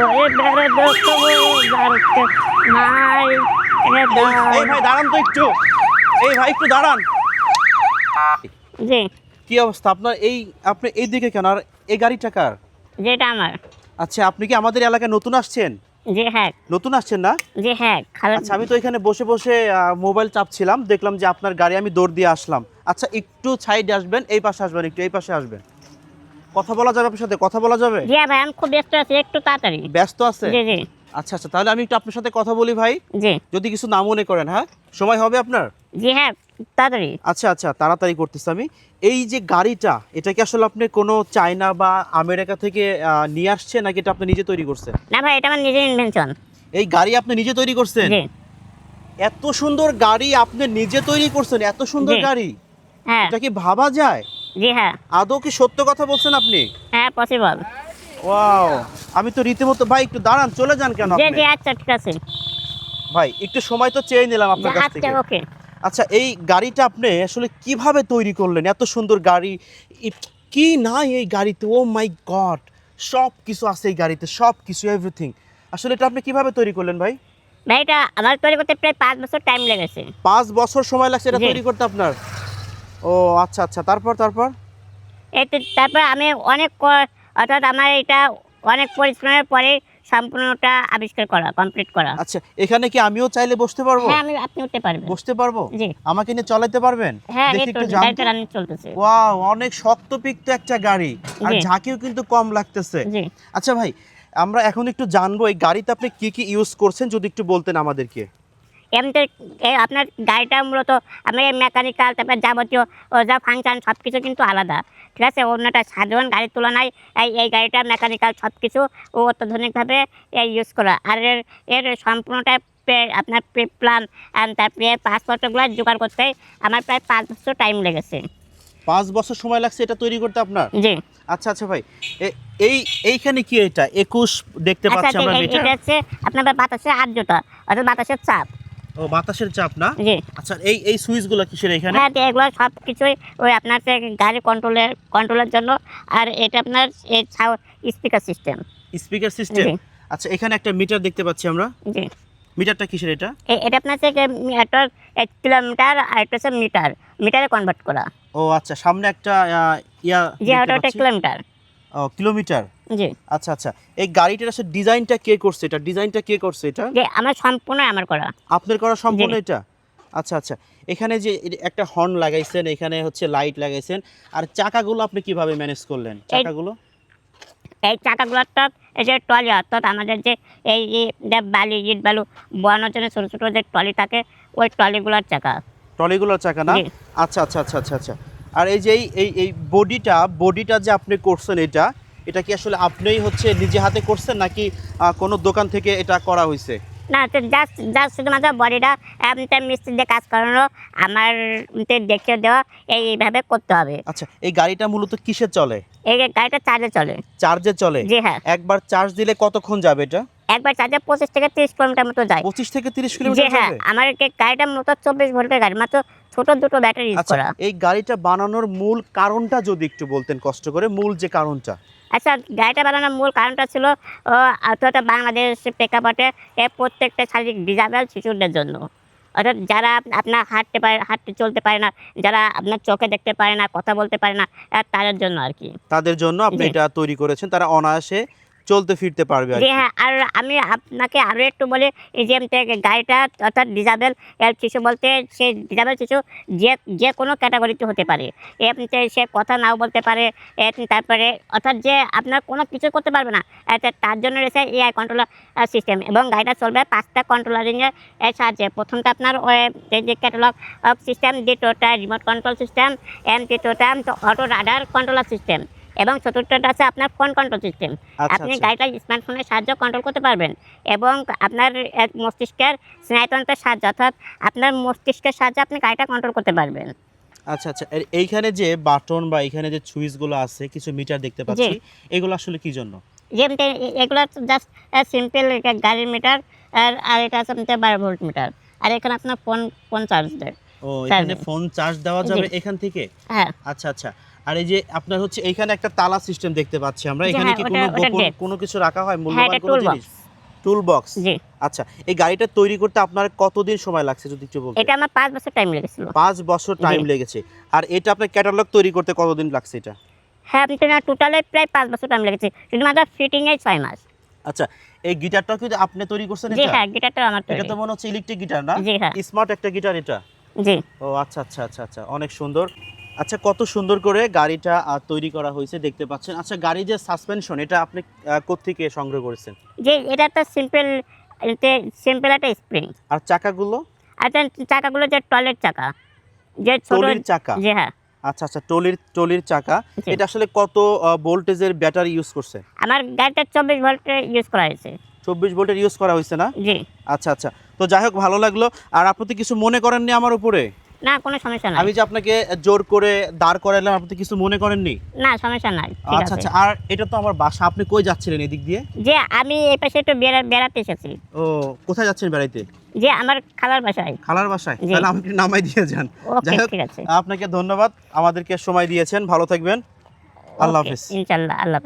এবারে দেখো যারকে নাই এই ভাই দাঁড়ান তো একটু। এই ভাই একটু দাঁড়ান। জি। কি অবস্থা? আপনার এই আপনি এই দিকে কেন? আর এই গাড়িটা কার? যেটা আমার। আচ্ছা আপনি কি আমাদের এলাকায় নতুন আসছেন? জি হ্যাঁ। নতুন আসছেন না? জি হ্যাঁ আচ্ছা আমি তো এখানে বসে বসে মোবাইল চাপছিলাম। দেখলাম যে আপনার গাড়ি আমি দৌড় দিয়ে আসলাম। আচ্ছা একটু সাইডে আসবেন এই পাশে আসবেন একটু এই পাশে আসবেন। কথা বলা যাবে আপনার সাথে? কথা বলা যাবে? জি ভাই আমি খুব ব্যস্ত আছি একটু তাড়াতাড়ি। ব্যস্ত আছে? জি জি। আচ্ছা আচ্ছা তাহলে আমি একটু আপনার সাথে কথা বলি ভাই। জি। যদি কিছু না মনে করেন হ্যাঁ? সময় হবে আপনার? জি হ্যাঁ তাড়াতাড়ি। আচ্ছা আচ্ছা তাড়াতাড়ি করতেছি আমি। এই যে গাড়িটা এটা কি আসলে আপনি কোনো চায়না বা আমেরিকা থেকে নিয়ে আসছে নাকি এটা আপনি নিজে তৈরি করছেন? না ভাই এটা আমার নিজের ইনভেনশন এই গাড়ি আপনি নিজে তৈরি করছেন? জি। এত সুন্দর গাড়ি আপনি নিজে তৈরি করছেন এত সুন্দর গাড়ি। হ্যাঁ। এটা কি ভাবা যায়? জি হ্যাঁ। আদৌ কি সত্য কথা বলছেন আপনি? হ্যাঁ পসিবল ওয়াও আমি তো রীতিমতো ভাই একটু দাঁড়ান চলে যান কেন জি আপনি? জি আচ্ছা ঠিক আছে। ভাই একটু সময় তো চেয়ে নিলাম আপনার কাছ আচ্ছা ওকে। আচ্ছা এই গাড়িটা আপনি আসলে কীভাবে তৈরি করলেন? এত সুন্দর গাড়ি কি নাই এই গাড়িতে? ও মাই গড সব কিছু আছে এই গাড়িতে সব কিছু এভরিথিং আসলে এটা আপনি কীভাবে তৈরি করলেন ভাই? ভাই এটা আমার তৈরি করতে প্রায় পাঁচ বছর টাইম লেগেছে। পাঁচ বছর সময় লাগছে এটা তৈরি করতে আপনার? ও আচ্ছা আচ্ছা। তারপর তারপর? এই তারপর আমি অনেক অর্থাৎ আমার এটা অনেক পরিশ্রমের পরে সম্পূর্ণটা আবিষ্কার করা কমপ্লিট করা। আচ্ছা এখানে কি আমিও চাইলে বসতে পারব? হ্যাঁ আমি আপনি উঠতে পারবেন। বসতে পারব? জি। আমাকে নিয়ে চালাতে পারবেন? হ্যাঁ দেখি একটু গাড়িটা রানিং চলতেছে। ওয়াও অনেক শক্ত পিকতো একটা গাড়ি। আর ঝাঁকিও কিন্তু কম লাগতেছে। জি। আচ্ছা ভাই আমরা এখন একটু জানব এই গাড়িতে আপনি কি কি ইউজ করছেন যদি একটু বলতেন আমাদেরকে। এমনিতে আপনার গাড়িটা মূলত আমি মেকানিক্যাল তারপর যাবতীয় ও যা ফাংশন সব কিছু কিন্তু আলাদা। ঠিক আছে? অন্যটা সাধারণ গাড়ির তুলনায় এই এই গাড়িটা মেকানিক্যাল সব কিছু ও অত্যাধুনিকভাবে ইউজ করা। আর এর এর সম্পূর্ণটা পে- আপনার প্লান তারপরে পাসপোর্টগুলো জোগাড় করতে আমার প্রায় পাঁচ বছর টাইম লেগেছে। পাঁচ বছর সময় লাগছে এটা তৈরি করতে আপনার? জি। আচ্ছা আচ্ছা ভাই এই এইখানে কি এটা? একুশ দেখতে আচ্ছা পাচ্ছি আমরা এটা হচ্ছে আপনার বাতাসের আর্দ্রতা অর্থাৎ বাতাসের চাপ। ও বাতাসের চাপ না? জি। আচ্ছা এই এই সুইচগুলো কিসের এখানে? হ্যাঁ এগুলো সব কিছুই ওই আপনার গাড়ি কন্ট্রোলের কন্ট্রোলের জন্য। আর এটা আপনার এই স্পিকার সিস্টেম স্পিকার সিস্টেম? আচ্ছা এখানে একটা মিটার দেখতে পাচ্ছি আমরা। জি। মিটারটা কিসের এটা? এটা আপনার হচ্ছে একটা এক কিলোমিটার আর একটা হচ্ছে মিটার। মিটারে কনভার্ট করা। ও আচ্ছা সামনে একটা ইয়া দেখতে ওটা কিলোমিটার। কিলোমিটার? জি। আচ্ছা আচ্ছা। এই গাড়িটার আসলে ডিজাইনটা কে করছে এটা? ডিজাইনটা কে করছে এটা? আমার সম্পূর্ণ আমার করা। আপনার করা সম্পূর্ণ এটা? আচ্ছা আচ্ছা। এখানে যে একটা হর্ন লাগাইছেন এখানে হচ্ছে লাইট লাগাইছেন। আর চাকাগুলো আপনি কীভাবে ম্যানেজ করলেন? চাকাগুলো? এই চাকাগুলোর এই যে ট্রলি অর্থাৎ আমাদের যে এই যে যে বালি ইট বালু বয়ানোর জন্য ছোটো ছোটো যে ট্রলি থাকে ওই ট্রলিগুলোর চাকা। ট্রলিগুলোর চাকা না? আচ্ছা আচ্ছা আচ্ছা আচ্ছা আচ্ছা। আর এই যে এই- এই বডিটা বডিটা যে আপনি করছেন এটা এটা কি আসলে আপনিই হচ্ছে নিজে হাতে করছেন নাকি কোনো দোকান থেকে এটা করা হয়েছে? না তো জাস্ট জাস্ট শুধুমাত্র বডিটা মিস্ত্রি দিয়ে কাজ করানো আমার দেখে দেওয়া এই এইভাবে করতে হবে। আচ্ছা এই গাড়িটা মূলত কিসে চলে? এই গাড়িটা চার্জে চলে। চার্জে চলে? জি হ্যাঁ। একবার চার্জ দিলে কতক্ষণ যাবে এটা? একবার চার্জে পঁচিশ থেকে তিরিশ কিলোমিটার মতো যায়। পঁচিশ থেকে তিরিশ কিলোমিটার হ্যাঁ আমার এই গাড়িটা মূলত চব্বিশ ভোল্টের গাড়ি মাত্র ছোট দুটো ব্যাটারি ইউজ আচ্ছা করা। এই গাড়িটা বানানোর মূল কারণটা যদি একটু বলতেন কষ্ট করে মূল যে কারণটা। আচ্ছা গাড়িটা বানানোর মূল কারণটা ছিল অর্থাৎ বাংলাদেশ প্রেক্ষাপটে প্রত্যেকটা শারীরিক ডিজাবেল শিশুদের জন্য। অর্থাৎ যারা আপনার হাঁটতে পারে হাঁটতে চলতে পারে না যারা আপনার চোখে দেখতে পারে না কথা বলতে পারে না তাদের জন্য আর কি। তাদের জন্য আপনি এটা তৈরি করেছেন। তারা অনায়াসে চলতে ফিরতে পারবে আর হ্যাঁ আর আমি আপনাকে আরও একটু বলি যে গাড়িটা অর্থাৎ ডিজাবেল শিশু বলতে সে ডিজাবেল শিশু যে যে কোনো ক্যাটাগরিতে হতে পারে। সে কথা নাও বলতে পারে তারপরে অর্থাৎ যে আপনার কোনো কিছু করতে পারবে না তার জন্য রয়েছে এআই কন্ট্রোলার সিস্টেম এবং গাড়িটা চলবে পাঁচটা কন্ট্রোলারিংয়ের এর সাহায্যে। প্রথমটা আপনার যে ক্যাটালগ সিস্টেম দ্বিতীয়টা রিমোট কন্ট্রোল সিস্টেম এন্ড তৃতীয়টা অটো রাডার কন্ট্রোলার সিস্টেম এবং চতুর্থটা আছে আপনার ফোন কন্ট্রোল সিস্টেম আপনি আচ্ছা। গাড়িটা স্মার্টফোনের সাহায্যে কন্ট্রোল করতে পারবেন এবং আপনার এক মস্তিষ্কের স্নায়ুতন্ত্রের সাহায্যে অর্থাৎ আপনার মস্তিষ্কের সাহায্যে আপনি গাড়িটা কন্ট্রোল করতে পারবেন। আচ্ছা আচ্ছা। এইখানে যে বাটন বা এখানে যে সুইচগুলো আছে কিছু মিটার দেখতে পাচ্ছি এগুলো আসলে কি জন্য? এগুলো জাস্ট সিম্পল গাড়ির মিটার আর আর এটা আছে আপনার বারো ভোল্ট মিটার আর এখানে আপনার ফোন ফোন চার্জ দেয়। ও এখানে ফোন চার্জ দেওয়া যাবে এখান থেকে? হ্যাঁ। আচ্ছা আচ্ছা। আর এই যে আপনার হচ্ছে এইখানে একটা তালা সিস্টেম দেখতে পাচ্ছি আমরা। এখানে হ্যাঁ, কি কোনো গোপন কোনো কিছু রাখা হয়? হ্যাঁ মূল্যবান কোনো জিনিস? টুল বক্স জি। আচ্ছা এই গাড়িটা তৈরি করতে আপনার কতদিন সময় লাগছে যদি একটু বলতেন? এটা আমার পাঁচ বছর টাইম লেগেছিল। পাঁচ বছর টাইম লেগেছে। আর এটা আপনার ক্যাটালগ তৈরি করতে কতদিন লাগছে এটা? হ্যাঁ আপনি তো না টোটালে প্রায় পাঁচ বছর টাইম লেগেছে। শুধুমাত্র ফিটিংয়ে ছয় মাস। আচ্ছা এই গিটারটা কি আপনি তৈরি করছেন জি হ্যাঁ গিটারটা আমার তৈরি। এটা তো মনে হচ্ছে ইলেকট্রিক গিটার না? জি হ্যাঁ। স্মার্ট একটা গিটার এটা? জি। ও আচ্ছা আচ্ছা আচ্ছা আচ্ছা অনেক সুন্দর। আচ্ছা কত সুন্দর করে গাড়িটা তৈরি করা হয়েছে দেখতে পাচ্ছেন। আচ্ছা গাড়ি যে সাসপেনশন এটা আপনি কোত্থেকে সংগ্রহ করেছেন? যে এটা একটা সিম্পল সিম্পল একটা স্প্রিং আর চাকাগুলো? তার চাকাগুলো যে টয়লেট চাকা। যে টলির চাকা? জি হ্যাঁ। আচ্ছা আচ্ছা টলির টলির চাকা। এটা আসলে কত ভোল্টেজের ব্যাটারি ইউজ করছে? আমার গাড়িটা চব্বিশ ভোল্টে ইউজ করা হয়েছে। চব্বিশ ভোল্টের ইউজ করা হয়েছে না? জি। আচ্ছা আচ্ছা। তো যাই হোক ভালো লাগল। আর আপনি কিছু মনে করেননি আমার উপরে? না কোনো সমস্যা নাই। আমি যে আপনাকে জোর করে দাঁড় করাইলাম আপনি কিছু মনে করেননি? না সমস্যা নাই আচ্ছা আচ্ছা আর এটা তো আমার বাসা আপনি কই যাচ্ছিলেন এদিক দিয়ে? যে আমি এই পাশে একটু বেড়া বেড়াতে এসেছি। ও কোথায় যাচ্ছেন বেড়াইতে? যে আমার খালার বাসায়। খালার বাসায়। তাহলে আমাকে নামাই দিয়ে যান। যাই হোক আপনাকে ধন্যবাদ। আমাদেরকে সময় দিয়েছেন। ভালো থাকবেন। আল্লাহ হাফেজ। ইনশাল্লাহ আল্লাহ